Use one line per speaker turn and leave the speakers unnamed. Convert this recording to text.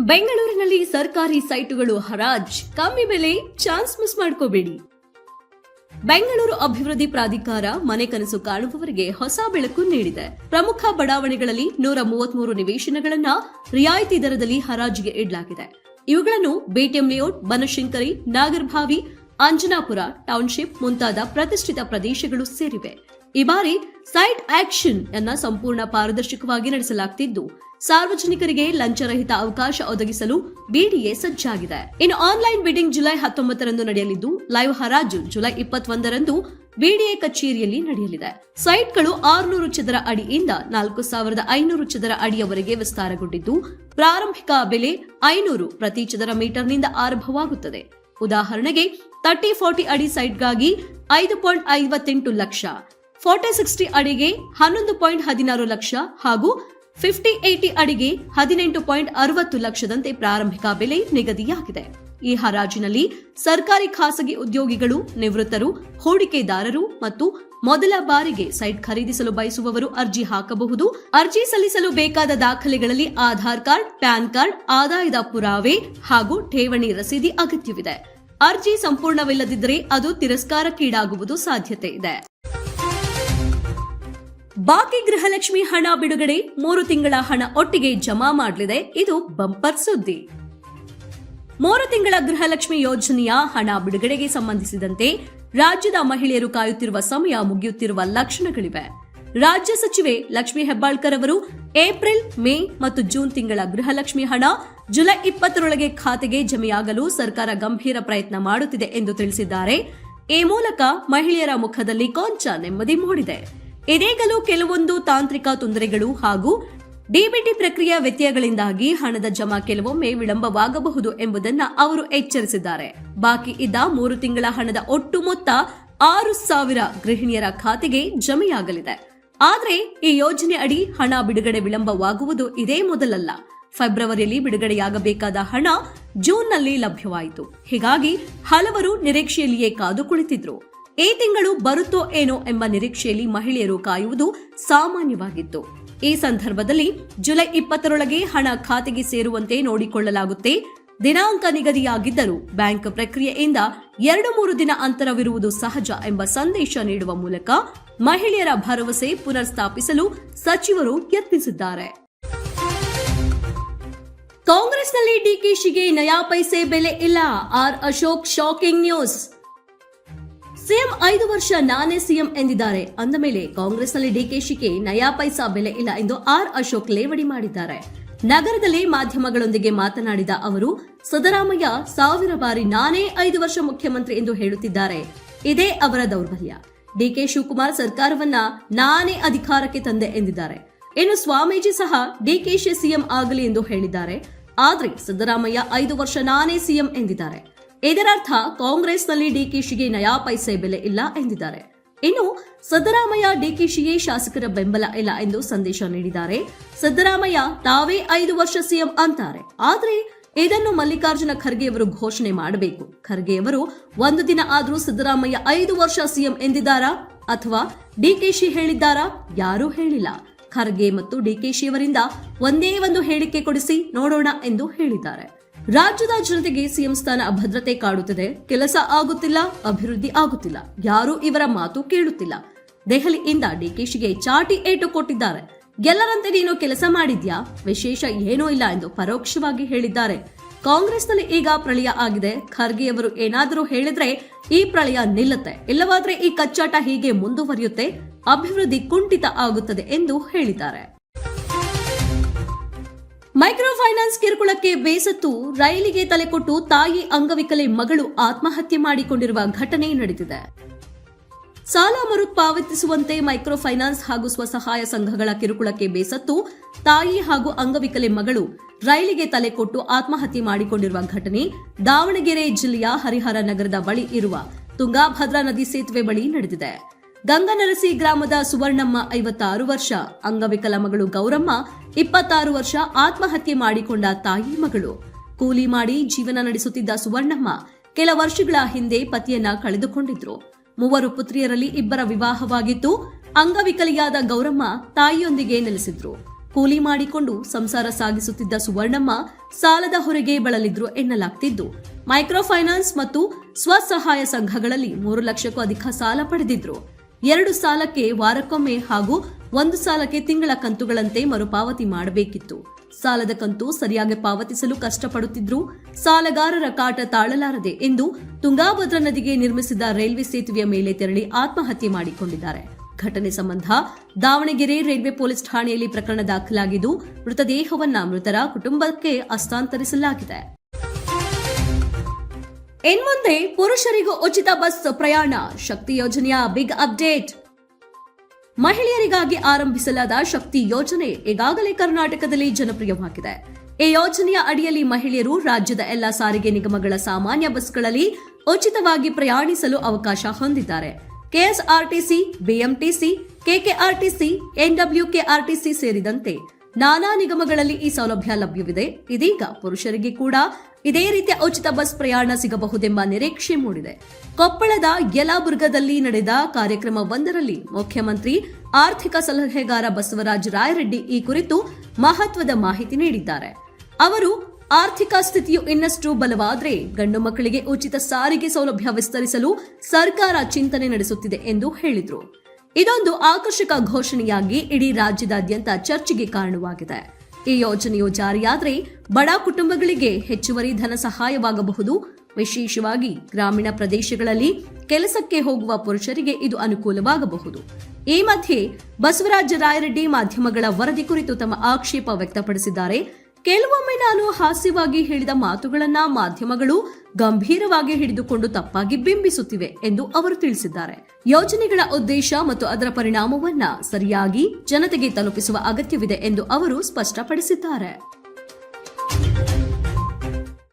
ಬೆಂಗಳೂರಿನಲ್ಲಿ ಸರ್ಕಾರಿ ಸೈಟುಗಳು ಹರಾಜ್. ಕಮ್ಮಿ ಬೆಲೆ, ಚಾನ್ಸ್ ಮಿಸ್ ಮಾಡ್ಕೋಬೇಡಿ. ಬೆಂಗಳೂರು ಅಭಿವೃದ್ಧಿ ಪ್ರಾಧಿಕಾರ ಮನೆ ಕನಸು ಕಾಣುವವರಿಗೆ ಹೊಸ ಬೆಳಕು ನೀಡಿದೆ. ಪ್ರಮುಖ ಬಡಾವಣೆಗಳಲ್ಲಿ ನೂರ ಮೂವತ್ಮೂರು ನಿವೇಶನಗಳನ್ನ ರಿಯಾಯಿತಿ ದರದಲ್ಲಿ ಹರಾಜಿಗೆ ಇಡಲಾಗಿದೆ. ಇವುಗಳನ್ನು BTM layout Banashankari Nagarbhavi Anjanapura township ಮುಂತಾದ ಪ್ರತಿಷ್ಠಿತ ಪ್ರದೇಶಗಳು ಸೇರಿವೆ. ಈ ಬಾರಿ ಸೈಟ್ ಆಕ್ಷನ್ ಅನ್ನ ಸಂಪೂರ್ಣ ಪಾರದರ್ಶಕವಾಗಿ ನಡೆಸಲಾಗುತ್ತಿದ್ದು ಸಾರ್ವಜನಿಕರಿಗೆ ಲಂಚರಹಿತ ಅವಕಾಶ ಒದಗಿಸಲು ಬಿಡಿಎ ಸಜ್ಜಾಗಿದೆ. ಇನ್ನು ಆನ್ಲೈನ್ ಬಿಡಿಂಗ್ ಜುಲೈ ಹತ್ತೊಂಬತ್ತರಂದು ನಡೆಯಲಿದ್ದು, ಲೈವ್ ಹರಾಜು ಜುಲೈ ಇಪ್ಪತ್ತೊಂದರಂದು ಬಿಡಿಎ ಕಚೇರಿಯಲ್ಲಿ ನಡೆಯಲಿದೆ. ಸೈಟ್ಗಳು ಆರುನೂರು ಚದರ ಅಡಿಯಿಂದ ನಾಲ್ಕು ಸಾವಿರದ ಐನೂರು ಚದರ ಅಡಿಯವರೆಗೆ ವಿಸ್ತಾರಗೊಂಡಿದ್ದು, ಪ್ರಾರಂಭಿಕ ಬೆಲೆ ಐನೂರು ಪ್ರತಿ ಚದರ ಮೀಟರ್ನಿಂದ ಆರಂಭವಾಗುತ್ತದೆ. ಉದಾಹರಣೆಗೆ, ತರ್ಟಿ ಫಾರ್ಟಿ ಅಡಿ ಸೈಟ್ಗಾಗಿ ಐದು ಪಾಯಿಂಟ್ ಐವತ್ತೆಂಟು ಲಕ್ಷ, ಫೋರ್ಟಿ ಸಿಕ್ಸ್ಟಿ ಅಡಿಗೆ ಹನ್ನೊಂದು ಪಾಯಿಂಟ್ ಹದಿನಾರು ಲಕ್ಷ ಹಾಗೂ ಫಿಫ್ಟಿ ಏಟಿ ಅಡಿಗೆ ಹದಿನೆಂಟು ಪಾಯಿಂಟ್ ಅರವತ್ತು ಲಕ್ಷದಂತೆ ಪ್ರಾರಂಭಿಕ ಬೆಲೆ ನಿಗದಿಯಾಗಿದೆ. ಈ ಹರಾಜಿನಲ್ಲಿ ಸರ್ಕಾರಿ ಖಾಸಗಿ ಉದ್ಯೋಗಿಗಳು, ನಿವೃತ್ತರು, ಹೂಡಿಕೆದಾರರು ಮತ್ತು ಮೊದಲ ಬಾರಿಗೆ ಸೈಟ್ ಖರೀದಿಸಲು ಬಯಸುವವರು ಅರ್ಜಿ ಹಾಕಬಹುದು. ಅರ್ಜಿ ಸಲ್ಲಿಸಲು ಬೇಕಾದ ದಾಖಲೆಗಳಲ್ಲಿ ಆಧಾರ್ ಕಾರ್ಡ್, ಪ್ಯಾನ್ ಕಾರ್ಡ್, ಆದಾಯದ ಪುರಾವೆ ಹಾಗೂ ಠೇವಣಿ ರಸೀದಿ ಅಗತ್ಯವಿದೆ. ಅರ್ಜಿ ಸಂಪೂರ್ಣವಿಲ್ಲದಿದ್ದರೆ ಅದು ತಿರಸ್ಕಾರಕ್ಕೀಡಾಗುವುದು ಸಾಧ್ಯತೆ ಇದೆ. ಬಾಕಿ ಗೃಹಲಕ್ಷ್ಮಿ ಹಣ ಬಿಡುಗಡೆ ಮೂರು ತಿಂಗಳ ಹಣ ಒಟ್ಟಿಗೆ ಜಮಾ ಮಾಡಲಿದೆ. ಇದು ಬಂಪರ್ ಸುದ್ದಿ. ಮೂರು ತಿಂಗಳ ಗೃಹಲಕ್ಷ್ಮಿ ಯೋಜನೆಯ ಹಣ ಬಿಡುಗಡೆಗೆ ಸಂಬಂಧಿಸಿದಂತೆ ರಾಜ್ಯದ ಮಹಿಳೆಯರು ಕಾಯುತ್ತಿರುವ ಸಮಯ ಮುಗಿಯುತ್ತಿರುವ ಲಕ್ಷಣಗಳಿವೆ. ರಾಜ್ಯ ಸಚಿವೆ ಲಕ್ಷ್ಮಿ ಹೆಬ್ಬಾಳ್ಕರ್ ಅವರು ಏಪ್ರಿಲ್, ಮೇ ಮತ್ತು ಜೂನ್ ತಿಂಗಳ ಗೃಹಲಕ್ಷ್ಮಿ ಹಣ ಜುಲೈ ಇಪ್ಪತ್ತರೊಳಗೆ ಖಾತೆಗೆ ಜಮೆಯಾಗಲು ಸರ್ಕಾರ ಗಂಭೀರ ಪ್ರಯತ್ನ ಮಾಡುತ್ತಿದೆ ಎಂದು ತಿಳಿಸಿದ್ದಾರೆ. ಈ ಮೂಲಕ ಮಹಿಳೆಯರ ಮುಖದಲ್ಲಿ ಕೊಂಚ ನೆಮ್ಮದಿ ಮೂಡಿದೆ. ಇದೀಗಲೂ ಕೆಲವೊಂದು ತಾಂತ್ರಿಕ ತೊಂದರೆಗಳು ಹಾಗೂ ಡಿಬಿಟಿ ಪ್ರಕ್ರಿಯೆ ವ್ಯತ್ಯಯಗಳಿಂದಾಗಿ ಹಣದ ಜಮಾ ಕೆಲವೊಮ್ಮೆ ವಿಳಂಬವಾಗಬಹುದು ಎಂಬುದನ್ನು ಅವರು ಎಚ್ಚರಿಸಿದ್ದಾರೆ. ಬಾಕಿ ಇದ್ದ ಮೂರು ತಿಂಗಳ ಹಣದ ಒಟ್ಟು ಮೊತ್ತ ಆರು ಸಾವಿರ ಗೃಹಿಣಿಯರ ಖಾತೆಗೆ ಜಮೆಯಾಗಲಿದೆ. ಆದರೆ ಈ ಯೋಜನೆ ಅಡಿ ಹಣ ಬಿಡುಗಡೆ ವಿಳಂಬವಾಗುವುದು ಇದೇ ಮೊದಲಲ್ಲ. ಫೆಬ್ರವರಿಯಲ್ಲಿ ಬಿಡುಗಡೆಯಾಗಬೇಕಾದ ಹಣ ಜೂನ್ನಲ್ಲಿ ಲಭ್ಯವಾಯಿತು. ಹೀಗಾಗಿ ಹಲವರು ನಿರೀಕ್ಷೆಯಲ್ಲಿಯೇ ಕಾದು ಕುಳಿತಿದ್ರು ಈ ತಿಂಗಳು ಬರುತ್ತೋ ಏನೋ ಎಂಬ ನಿರೀಕ್ಷೆಯಲ್ಲಿ ಮಹಿಳೆಯರು ಕಾಯುವುದು ಸಾಮಾನ್ಯವಾಗಿತ್ತು. ಈ ಸಂದರ್ಭದಲ್ಲಿ ಜುಲೈ ಇಪ್ಪತ್ತರೊಳಗೆ ಹಣ ಖಾತೆಗೆ ಸೇರುವಂತೆ ನೋಡಿಕೊಳ್ಳಲಾಗುತ್ತೆ. ದಿನಾಂಕ ನಿಗದಿಯಾಗಿದ್ದರೂ ಬ್ಯಾಂಕ್ ಪ್ರಕ್ರಿಯೆಯಿಂದ ಎರಡು ಮೂರು ದಿನ ಅಂತರವಿರುವುದು ಸಹಜ ಎಂಬ ಸಂದೇಶ ನೀಡುವ ಮೂಲಕ ಮಹಿಳೆಯರ ಭರವಸೆ ಪುನರ್ ಸ್ಥಾಪಿಸಲು ಸಚಿವರು ಯತ್ನಿಸಿದ್ದಾರೆ. ಕಾಂಗ್ರೆಸ್ನಲ್ಲಿ ಡಿಕೆಶಿಗೆ ನಯಾ ಪೈಸೆ ಬೆಲೆ ಇಲ್ಲ. R Ashok shocking news CM ಐದು ವರ್ಷ ನಾನೇ ಸಿಎಂ ಎಂದಿದ್ದಾರೆ. ಅಂದ ಮೇಲೆ ಕಾಂಗ್ರೆಸ್ನಲ್ಲಿ ಡಿಕೆಶಿಗೆ ನಯಾ ಪೈಸಾ ಬೆಲೆ ಇಲ್ಲ ಎಂದು ಆರ್ ಅಶೋಕ್ ಲೇವಡಿ ಮಾಡಿದ್ದಾರೆ. ನಗರದಲ್ಲಿ ಮಾಧ್ಯಮಗಳೊಂದಿಗೆ ಮಾತನಾಡಿದ ಅವರು, ಸಿದ್ದರಾಮಯ್ಯ ಸಾವಿರ ಬಾರಿ ನಾನೇ ಐದು ವರ್ಷ ಮುಖ್ಯಮಂತ್ರಿ ಎಂದು ಹೇಳುತ್ತಿದ್ದಾರೆ. ಇದೇ ಅವರ ದೌರ್ಬಲ್ಯ. ಡಿಕೆ ಶಿವಕುಮಾರ್ ಸರ್ಕಾರವನ್ನ ನಾನೇ ಅಧಿಕಾರಕ್ಕೆ ತಂದೆ ಎಂದಿದ್ದಾರೆ. ಇನ್ನು ಸ್ವಾಮೀಜಿ ಸಹ ಡಿಕೆಶಿ ಸಿಎಂ ಆಗಲಿ ಎಂದು ಹೇಳಿದ್ದಾರೆ. ಆದ್ರೆ ಸಿದ್ದರಾಮಯ್ಯ ಐದು ವರ್ಷ ನಾನೇ ಸಿಎಂ ಎಂದಿದ್ದಾರೆ. ಇದರರ್ಥ ಕಾಂಗ್ರೆಸ್ನಲ್ಲಿ ಡಿಕೆಶಿಗೆ ನಯಾ ಪೈಸೆ ಬೆಲೆ ಇಲ್ಲ ಎಂದಿದ್ದಾರೆ. ಇನ್ನು ಸಿದ್ದರಾಮಯ್ಯ ಡಿಕೆಶಿಗೆ ಶಾಸಕರ ಬೆಂಬಲ ಇಲ್ಲ ಎಂದು ಸಂದೇಶ ನೀಡಿದ್ದಾರೆ. ಸಿದ್ದರಾಮಯ್ಯ ತಾವೇ ಐದು ವರ್ಷ ಸಿಎಂ ಅಂತಾರೆ. ಆದರೆ ಇದನ್ನು ಮಲ್ಲಿಕಾರ್ಜುನ ಖರ್ಗೆಯವರು ಘೋಷಣೆ ಮಾಡಬೇಕು. ಖರ್ಗೆಯವರು ಒಂದು ದಿನ ಆದರೂ ಸಿದ್ದರಾಮಯ್ಯ ಐದು ವರ್ಷ ಸಿಎಂ ಎಂದಿದ್ದಾರಾ? ಅಥವಾ ಡಿಕೆಶಿ ಹೇಳಿದ್ದಾರಾ? ಯಾರೂ ಹೇಳಿಲ್ಲ. ಖರ್ಗೆ ಮತ್ತು ಡಿಕೆಶಿಯವರಿಂದ ಒಂದೇ ಒಂದು ಹೇಳಿಕೆ ಕೊಡಿಸಿ ನೋಡೋಣ ಎಂದು ಹೇಳಿದ್ದಾರೆ. ರಾಜ್ಯದ ಜನತೆಗೆ ಸಿಎಂ ಸ್ಥಾನ ಅಭದ್ರತೆ ಕಾಡುತ್ತಿದೆ. ಕೆಲಸ ಆಗುತ್ತಿಲ್ಲ, ಅಭಿವೃದ್ಧಿ ಆಗುತ್ತಿಲ್ಲ. ಯಾರೂ ಇವರ ಮಾತು ಕೇಳುತ್ತಿಲ್ಲ. ದೆಹಲಿಯಿಂದ ಡಿಕೆಶಿಗೆ ಚಾಟಿ ಏಟು ಕೊಟ್ಟಿದ್ದಾರೆ. ಎಲ್ಲರಂತೆ ನೀನು ಕೆಲಸ ಮಾಡಿದ್ಯಾ? ವಿಶೇಷ ಏನೂ ಇಲ್ಲ ಎಂದು ಪರೋಕ್ಷವಾಗಿ ಹೇಳಿದ್ದಾರೆ. ಕಾಂಗ್ರೆಸ್ನಲ್ಲಿ ಈಗ ಪ್ರಳಯ ಆಗಿದೆ. ಖರ್ಗೆಯವರು ಏನಾದರೂ ಹೇಳಿದ್ರೆ ಈ ಪ್ರಳಯ ನಿಲ್ಲುತ್ತೆ. ಇಲ್ಲವಾದ್ರೆ ಈ ಕಚ್ಚಾಟ ಹೀಗೆ ಮುಂದುವರಿಯುತ್ತೆ. ಅಭಿವೃದ್ಧಿ ಕುಂಠಿತ ಆಗುತ್ತದೆ ಎಂದು ಹೇಳಿದ್ದಾರೆ. ಮೈಕ್ರೋ ಫೈನಾನ್ಸ್ ಕಿರುಕುಳಕ್ಕೆ ಬೇಸತ್ತು, ರೈಲಿಗೆ ತಲೆಕೊಟ್ಟು ತಾಯಿ ಅಂಗವಿಕಲೆ ಮಗಳು ಆತ್ಮಹತ್ಯೆ ಮಾಡಿಕೊಂಡಿರುವ ಘಟನೆ ನಡೆದಿದೆ. ಸಾಲ ಮರುಪಾವತಿಸುವಂತೆ ಮೈಕ್ರೋ ಫೈನಾನ್ಸ್ ಹಾಗೂ ಸ್ವಸಹಾಯ ಸಂಘಗಳ ಕಿರುಕುಳಕ್ಕೆ ಬೇಸತ್ತು, ತಾಯಿ ಹಾಗೂ ಅಂಗವಿಕಲೆ ಮಗಳು ರೈಲಿಗೆ ತಲೆಕೊಟ್ಟು ಆತ್ಮಹತ್ಯೆ ಮಾಡಿಕೊಂಡಿರುವ ಘಟನೆ ದಾವಣಗೆರೆ ಜಿಲ್ಲೆಯ ಹರಿಹರ ನಗರದ ಬಳಿ ಇರುವ ತುಂಗಾಭದ್ರಾ ನದಿ ಸೇತುವೆ ಬಳಿ ನಡೆದಿದೆ. ಗಂಗನರಸಿ ಗ್ರಾಮದ ಸುವರ್ಣಮ್ಮ ಐವತ್ತಾರು ವರ್ಷ ಅಂಗವಿಕಲ ಮಗಳು ಗೌರಮ್ಮ ಇಪ್ಪತ್ತಾರು ವರ್ಷ ಆತ್ಮಹತ್ಯೆ ಮಾಡಿಕೊಂಡ ತಾಯಿ ಮಗಳು. ಕೂಲಿ ಮಾಡಿ ಜೀವನ ನಡೆಸುತ್ತಿದ್ದ ಸುವರ್ಣಮ್ಮ ಕೆಲ ವರ್ಷಗಳ ಹಿಂದೆ ಪತಿಯನ್ನ ಕಳೆದುಕೊಂಡಿದ್ರು. ಮೂವರು ಪುತ್ರಿಯರಲ್ಲಿ ಇಬ್ಬರ ವಿವಾಹವಾಗಿತ್ತು ಅಂಗವಿಕಲಿಯಾದ ಗೌರಮ್ಮ ತಾಯಿಯೊಂದಿಗೆ ನೆಲೆಸಿದ್ರು. ಕೂಲಿ ಮಾಡಿಕೊಂಡು ಸಂಸಾರ ಸಾಗಿಸುತ್ತಿದ್ದ ಸುವರ್ಣಮ್ಮ ಸಾಲದ ಹೊರಗೆ ಬಳಲಿದ್ರು ಎನ್ನಲಾಗ್ತಿದ್ದು. ಮೈಕ್ರೋ ಫೈನಾನ್ಸ್ ಮತ್ತು ಸ್ವಸಹಾಯ ಸಂಘಗಳಲ್ಲಿ ಮೂರು ಲಕ್ಷಕ್ಕೂ ಅಧಿಕ ಸಾಲ ಪಡೆದಿದ್ರು. ಎರಡು ಸಾಲಕ್ಕೆ ವಾರಕ್ಕೊಮ್ಮೆ ಹಾಗೂ ಒಂದು ಸಾಲಕ್ಕೆ ತಿಂಗಳ ಕಂತುಗಳಂತೆ ಮರುಪಾವತಿ ಮಾಡಬೇಕಿತ್ತು. ಸಾಲದ ಕಂತು ಸರಿಯಾಗಿ ಪಾವತಿಸಲು ಕಷ್ಟಪಡುತ್ತಿದ್ರು ಸಾಲಗಾರರ ಕಾಟ ತಾಳಲಾರದೆ ಎಂದು ತುಂಗಾಭದ್ರಾ ನದಿಗೆ ನಿರ್ಮಿಸಿದ ರೈಲ್ವೆ ಸೇತುವೆಯ ಮೇಲೆ ತೆರಳಿ ಆತ್ಮಹತ್ಯೆ ಮಾಡಿಕೊಂಡಿದ್ದಾರೆ. ಘಟನೆ ಸಂಬಂಧ ದಾವಣಗೆರೆ ರೈಲ್ವೆ ಪೊಲೀಸ್ ಠಾಣೆಯಲ್ಲಿ ಪ್ರಕರಣ ದಾಖಲಾಗಿದ್ದು ಮೃತದೇಹವನ್ನು ಮೃತರ ಕುಟುಂಬಕ್ಕೆ ಹಸ್ತಾಂತರಿಸಲಾಗಿದೆ. ಇನ್ಮುಂದೆ ಪುರುಷರಿಗೂ ಉಚಿತ ಬಸ್ ಪ್ರಯಾಣ, ಶಕ್ತಿ ಯೋಜನೆಯ ಬಿಗ್ ಅಪ್ಡೇಟ್ ಮಹಿಳೆಯರಿಗಾಗಿ ಆರಂಭಿಸಲಾದ ಶಕ್ತಿ ಯೋಜನೆ ಈಗಾಗಲೇ ಕರ್ನಾಟಕದಲ್ಲಿ ಜನಪ್ರಿಯವಾಗಿದೆ. ಈ ಯೋಜನೆಯ ಅಡಿಯಲ್ಲಿ ಮಹಿಳೆಯರು ರಾಜ್ಯದ ಎಲ್ಲ ಸಾರಿಗೆ ನಿಗಮಗಳ ಸಾಮಾನ್ಯ ಬಸ್ಗಳಲ್ಲಿ ಉಚಿತವಾಗಿ ಪ್ರಯಾಣಿಸಲು ಅವಕಾಶ ಹೊಂದಿದ್ದಾರೆ. ಕೆಎಸ್ಆರ್ಟಿಸಿ, ಬಿಎಂಟಿಸಿ, ಕೆಕೆಆರ್ಟಿಸಿ ಎನ್ಡಬ್ಲ್ಯೂಕೆಆರ್ಟಿಸಿ ಸೇರಿದಂತೆ ನಾನಾ ನಿಗಮಗಳಲ್ಲಿ ಈ ಸೌಲಭ್ಯ ಲಭ್ಯವಿದೆ. ಇದೀಗ ಪುರುಷರಿಗೆ ಕೂಡ ಇದೇ ರೀತಿಯ ಉಚಿತ ಬಸ್ ಪ್ರಯಾಣ ಸಿಗಬಹುದೆಂಬ ನಿರೀಕ್ಷೆ ಮೂಡಿದೆ. ಕೊಪ್ಪಳದ ಯಲಬುರ್ಗದಲ್ಲಿ ನಡೆದ ಕಾರ್ಯಕ್ರಮವೊಂದರಲ್ಲಿ ಮುಖ್ಯಮಂತ್ರಿ, ಆರ್ಥಿಕ ಸಲಹೆಗಾರ ಬಸವರಾಜ ರಾಯರೆಡ್ಡಿ ಈ ಕುರಿತು ಮಹತ್ವದ ಮಾಹಿತಿ ನೀಡಿದ್ದಾರೆ. ಅವರು, ಆರ್ಥಿಕ ಸ್ಥಿತಿಯು ಇನ್ನಷ್ಟು ಬಲವಾದರೆ ಗಂಡು ಮಕ್ಕಳಿಗೆ ಉಚಿತ ಸಾರಿಗೆ ಸೌಲಭ್ಯ ವಿಸ್ತರಿಸಲು ಸರ್ಕಾರ ಚಿಂತನೆ ನಡೆಸುತ್ತಿದೆ ಎಂದು ಹೇಳಿದರು. ಇದೊಂದು ಆಕರ್ಷಕ ಘೋಷಣೆಯಾಗಿ ಇಡೀ ರಾಜ್ಯದಾದ್ಯಂತ ಚರ್ಚೆಗೆ ಕಾರಣವಾಗಿದೆ. ಈ ಯೋಜನೆಯು ಜಾರಿಯಾದರೆ ಬಡ ಕುಟುಂಬಗಳಿಗೆ ಹೆಚ್ಚುವರಿ ಧನ ಸಹಾಯವಾಗಬಹುದು. ವಿಶೇಷವಾಗಿ ಗ್ರಾಮೀಣ ಪ್ರದೇಶಗಳಲ್ಲಿ ಕೆಲಸಕ್ಕೆ ಹೋಗುವ ಪುರುಷರಿಗೆ ಇದು ಅನುಕೂಲವಾಗಬಹುದು. ಈ ಮಧ್ಯೆ ಬಸವರಾಜ ರಾಯರೆಡ್ಡಿ ಮಾಧ್ಯಮಗಳ ವರದಿ ಕುರಿತು ತಮ್ಮ ಆಕ್ಷೇಪ ವ್ಯಕ್ತಪಡಿಸಿದ್ದಾರೆ. ಕೆಲವೊಮ್ಮೆ ನಾನು ಹಾಸ್ಯವಾಗಿ ಹೇಳಿದ ಮಾತುಗಳನ್ನ ಮಾಧ್ಯಮಗಳು ಗಂಭೀರವಾಗಿ ಹಿಡಿದುಕೊಂಡು ತಪ್ಪಾಗಿ ಬಿಂಬಿಸುತ್ತಿವೆ ಎಂದು ಅವರು ತಿಳಿಸಿದ್ದಾರೆ. ಯೋಜನೆಗಳ ಉದ್ದೇಶ ಮತ್ತು ಅದರ ಪರಿಣಾಮವನ್ನ ಸರಿಯಾಗಿ ಜನತೆಗೆ ತಲುಪಿಸುವ ಅಗತ್ಯವಿದೆ ಎಂದು ಅವರು ಸ್ಪಷ್ಟಪಡಿಸಿದ್ದಾರೆ.